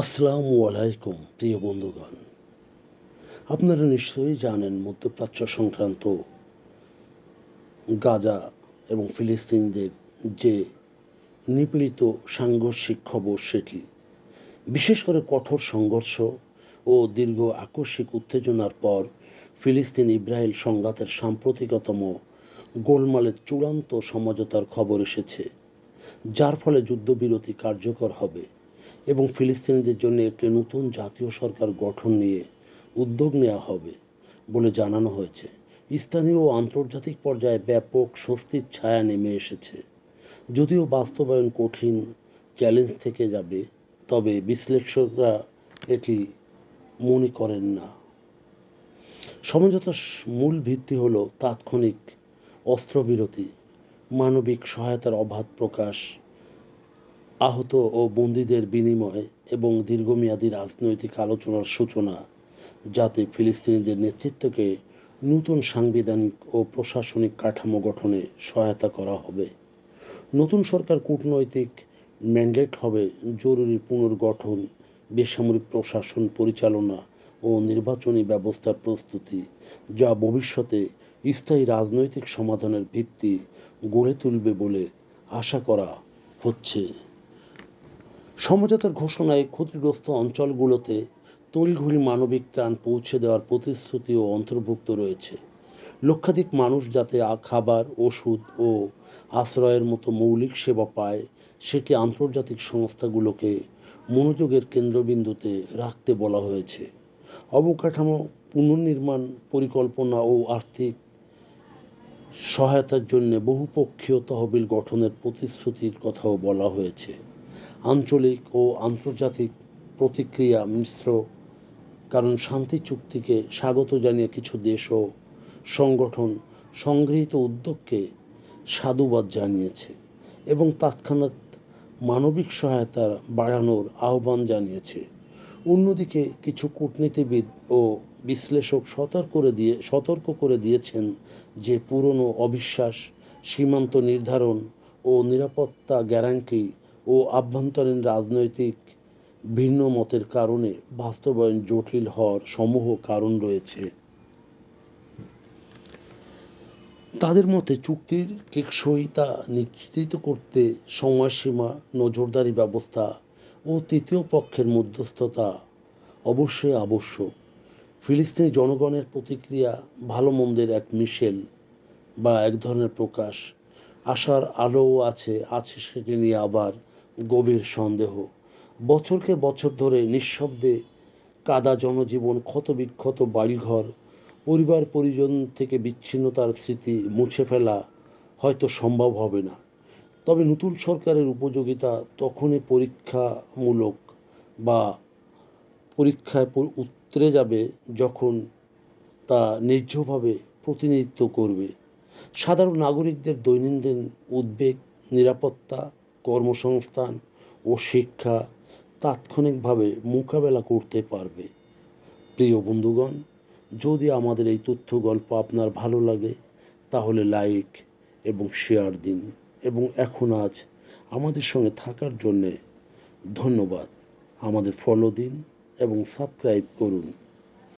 আসসালামু আলাইকুম, প্রিয় বন্ধুগণ। আপনারা নিশ্চয়ই জানেন, মধ্যপ্রাচ্য সংক্রান্ত গাজা এবং ফিলিস্তিনদের যে নিপীড়িত সাংঘর্ষিক খবর সেটি, বিশেষ করে কঠোর সংঘর্ষ ও দীর্ঘ আকস্মিক উত্তেজনার পর ফিলিস্তিন ইসরায়েল সংঘাতের সাম্প্রতিকতম গোলমালের চূড়ান্ত সমঝোতার খবর এসেছে, যার ফলে যুদ্ধবিরতি কার্যকর হবে। এবং ফিলিস্তিনিদের জন্য একটি নতুন জাতীয় সরকার গঠন নিয়ে উদ্যোগ নেওয়া হবে বলে জানানো হয়েছে। স্থানীয় ও আন্তর্জাতিক পর্যায়ে ব্যাপক স্বস্তির ছায়া নেমে এসেছে। যদিও বাস্তবায়ন কঠিন, চ্যালেঞ্জ থেকে যাবে, তবে বিশ্লেষকরা এটি মনে করেন না। সমঝোতার মূল ভিত্তি হল তাৎক্ষণিক অস্ত্রবিরতি, মানবিক সহায়তার অবাধ প্রকাশ আহত ও বন্দীদের বিনিময় এবং দীর্ঘমেয়াদী রাজনৈতিক আলোচনার সূচনা, যাতে ফিলিস্তিনিদের নেতৃত্বকে নতুন সাংবিধানিক ও প্রশাসনিক কাঠামো গঠনে সহায়তা করা হবে। নতুন সরকার কূটনৈতিক ম্যান্ডেট হবে জরুরি পুনর্গঠন, বেসামরিক প্রশাসন পরিচালনা ও নির্বাচনী ব্যবস্থার প্রস্তুতি, যা ভবিষ্যতে স্থায়ী রাজনৈতিক সমাধানের ভিত্তি গড়ে তুলবে বলে আশা করা হচ্ছে। সমঝোতার ঘোষণায় ক্ষতিগ্রস্ত অঞ্চলগুলোতে তড়িঘড়ি মানবিক ত্রাণ পৌঁছে দেওয়ার প্রতিশ্রুতিও অন্তর্ভুক্ত রয়েছে। লক্ষাধিক মানুষ যাতে খাবার, ওষুধ ও আশ্রয়ের মতো মৌলিক সেবা পায়, সেটি আন্তর্জাতিক সংস্থাগুলোকে মনোযোগের কেন্দ্রবিন্দুতে রাখতে বলা হয়েছে। অবকাঠামো পুনর্নির্মাণ পরিকল্পনা ও আর্থিক সহায়তার জন্য বহুপক্ষীয় তহবিল গঠনের প্রতিশ্রুতির কথাও বলা হয়েছে। আঞ্চলিক ও আন্তর্জাতিক প্রতিক্রিয়া মিশ্র, কারণ শান্তি চুক্তিকে স্বাগত জানিয়ে কিছু দেশ ও সংগঠন সংগৃহীত উদ্যোগকে সাধুবাদ জানিয়েছে এবং তৎক্ষণাৎ মানবিক সহায়তা বাড়ানোর আহ্বান জানিয়েছে। অন্যদিকে কিছু কূটনীতিবিদ ও বিশ্লেষক সতর্ক করে দিয়ে, সতর্ক করে দিয়েছেন যে পুরনো অবিশ্বাস, সীমান্ত নির্ধারণ ও নিরাপত্তা গ্যারান্টি ও আভ্যন্তরীণ রাজনৈতিক ভিন্ন মতের কারণে বাস্তবায়ন জটিল হওয়ার সমূহ কারণ রয়েছে। তাদের মতে চুক্তির টেকসইতা নিশ্চিত করতে সময়সীমা, নজরদারি ব্যবস্থা ও তৃতীয় পক্ষের মধ্যস্থতা অবশ্যই আবশ্যক। ফিলিস্তিনি জনগণের প্রতিক্রিয়া ভালো মন্দের এক মিশেল বা এক ধরনের প্রকাশ। আশার আলোও আছে আছে সেটি নিয়ে আবার গভীর সন্দেহ। বছরকে বছর ধরে নিঃশব্দে কাদা জনজীবন, ক্ষতবিক্ষত বাড়িঘর, পরিবার পরিজন থেকে বিচ্ছিন্নতার স্মৃতি মুছে ফেলা হয়তো সম্ভব হবে না। তবে নতুন সরকারের উপযোগিতা তখনই পরীক্ষামূলক বা পরীক্ষায় উতরে যাবে যখন তা ন্যায্যভাবে প্রতিনিধিত্ব করবে। সাধারণ নাগরিকদের দৈনন্দিন উদ্বেগ, নিরাপত্তা কর্মসংস্থান ও শিক্ষা তাৎক্ষণিকভাবে মোকাবেলা করতে পারবে। প্রিয় বন্ধুগণ, যদি আমাদের এই তথ্য গল্প আপনার ভালো লাগে, তাহলে লাইক এবং শেয়ার দিন এবং এখন আজ আমাদের সঙ্গে থাকার জন্যে ধন্যবাদ। আমাদের ফলো দিন এবং সাবস্ক্রাইব করুন।